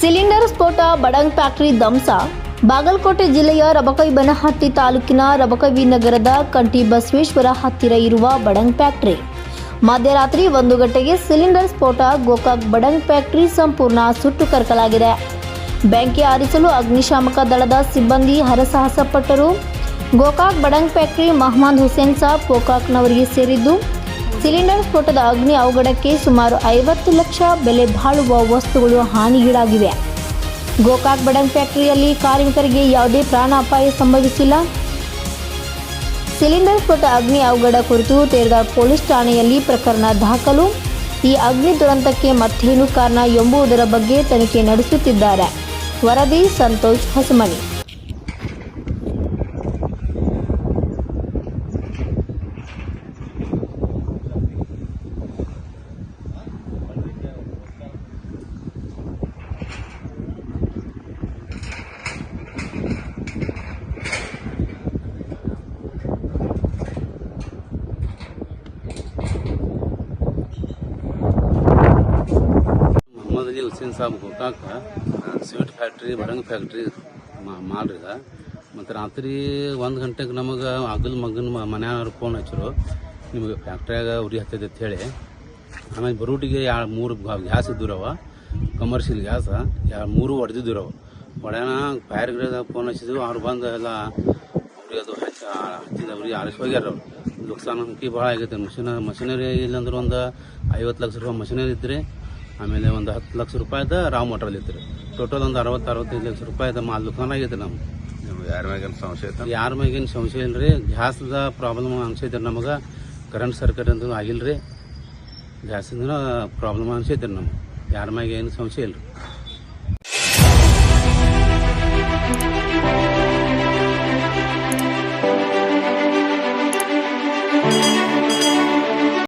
Cylinder ಸ್ಫೋಟ, ಬಡಂಗ್ factory ಧ್ವಂಸ. ಬಾಗಲಕೋಟೆ ಜಿಲ್ಲೆಯ ರಬಕೈಬನಹಟ್ಟಿ ತಾಲೂಕಿನ ರಬಕವಿ ನಗರದ ಕಂಟಿ ಬಸವೇಶ್ವರ ಹತ್ತಿರ ಇರುವ ಬಡಂಗ್ ಫ್ಯಾಕ್ಟರಿ. ಮಧ್ಯರಾತ್ರಿ ಒಂದು ಗಂಟೆಗೆ ಸಿಲಿಂಡರ್ ಸ್ಫೋಟ, ಗೋಕಾಕ್ ಬಡಂಗ್ ಫ್ಯಾಕ್ಟರಿ ಸಂಪೂರ್ಣ ಸುಟ್ಟು ಕರಕಲಾಗಿದೆ. ಬೆಂಕಿ ಆರಿಸಲು ಅಗ್ನಿಶಾಮಕ ದಳದ ಸಿಬ್ಬಂದಿ ಹರಸಾಹಸ ಪಟ್ಟರು ಗೋಕಾಕ್ ಬಡಂಗ್ ಫ್ಯಾಕ್ಟರಿ ಮಹಮ್ಮದ್ ಹುಸೇನ್ ಸಾಬ್ ಗೋಕಾಕ್ನವರಿಗೆ ಸೇರಿದ್ದು ಸಿಲಿಂಡರ್ ಸ್ಫೋಟದ ಅಗ್ನಿ ಅವಘಡಕ್ಕೆ ಸುಮಾರು ಐವತ್ತು ಲಕ್ಷ ಬೆಲೆ ಬಾಳುವ ವಸ್ತುಗಳು ಹಾನಿಗೀಡಾಗಿವೆ. ಗೋಕಾಕ್ ಬಡನ್ ಫ್ಯಾಕ್ಟರಿಯಲ್ಲಿ ಕಾರ್ಮಿಕರಿಗೆ ಯಾವುದೇ ಪ್ರಾಣಾಪಾಯ ಸಂಭವಿಸಿಲ್ಲ. ಸಿಲಿಂಡರ್ ಸ್ಫೋಟ ಅಗ್ನಿ ಅವಘಡ ಕುರಿತು ತೆರೆದ ಪೊಲೀಸ್ ಠಾಣೆಯಲ್ಲಿ ಪ್ರಕರಣ ದಾಖಲು. ಈ ಅಗ್ನಿ ದುರಂತಕ್ಕೆ ಮತ್ತೇನು ಕಾರಣ ಎಂಬುದರ ಬಗ್ಗೆ ತನಿಖೆ ನಡೆಸುತ್ತಿದ್ದಾರೆ. ವರದಿ ಸಂತೋಷ್ ಹೊಸಮನಿ. ಹುಸೇನ್ ಸಾಬ್ ಗೋಕಾಕ ಸ್ವೀಟ್ ಫ್ಯಾಕ್ಟ್ರಿ ಬರಂಗ್ ಫ್ಯಾಕ್ಟ್ರಿ ಮಾಡ್ರಿ ಮತ್ತು ರಾತ್ರಿ ಒಂದು ಗಂಟೆಗೆ ನಮಗೆ ಅಗಲ್ ಮಗನ ಮನೆಯವ್ರು ಫೋನ್ ಹಚ್ಚರು. ನಿಮಗೆ ಫ್ಯಾಕ್ಟ್ರಿಯಾಗ ಉರಿ ಹತ್ತೈತೆ ಅಂತ ಹೇಳಿ. ಆಮೇಲೆ ಬರೂಟಿಗೆ ಎರಡು ಮೂರು ಗ್ಯಾಸ್ ಇದ್ದುರವ ಕಮರ್ಷಿಯಲ್ ಗ್ಯಾಸ ಎರಡು ಮೂರು ಹೊಡೆದಿದ್ದುರವ ಹೊಡೆಯೋಣ ಫೈರ್ ಗ್ರೇಡ್ ಫೋನ್ ಹಚ್ಚಿದ್ವು, ಅವ್ರು ಬಂದು ಎಲ್ಲ ಅವ್ರಿಗೆ ಅದು ಹಚ್ಚ, ಹಚ್ಚಿದ ಅವ್ರಿಗೆ ಆರಿಸಿ ಹೋಗ್ಯಾರ ಅವ್ರು. ನುಕ್ಸಾನ ಭಾಳ ಆಗೈತೆ. ಮಷಿನ, ಮಷಿನರಿ ಇಲ್ಲಾಂದ್ರೆ ಒಂದು ಐವತ್ತು ಲಕ್ಷ ರೂಪಾಯಿ ಮಷಿನರಿ ಇದ್ರಿ ಆಮೇಲೆ ಒಂದು ಹತ್ತು ಲಕ್ಷ ರೂಪಾಯಿದ ರಾಮ್ ಮಟೀರಿಯಲ್ ಇತ್ತು ಟೋಟಲ್ ಒಂದು ಅರವತ್ತು ಅರವತ್ತೈದು ಲಕ್ಷ ರೂಪಾಯಿದ ಮಾಲ್ ದುಕಾನ್ ಆಗಿದೆ ನಮ್ಮ ಯಾರ ಮ್ಯಾಗಿನ ಸಂಶಯ ಐತ? ಯಾರ ಮ್ಯಾಗಿನ ಸಂಶಯ ಇಲ್ಲ ರೀ ಗ್ಯಾಸ್ದ ಪ್ರಾಬ್ಲಮ್ ಅನ್ಸೈತೆ ನಮಗೆ. ಕರೆಂಟ್ ಸರ್ಕಟ್ ಅಂತ ಆಗಿಲ್ಲ ರೀ ಗ್ಯಾಸಿಂದ ಪ್ರಾಬ್ಲಮ್ ಅನ್ಸೈತೆ ನಮ್ಗೆ. ಯಾರ ಮ್ಯಾಗ ಏನು ಸಂಶಯ ಇಲ್ಲ ರೀ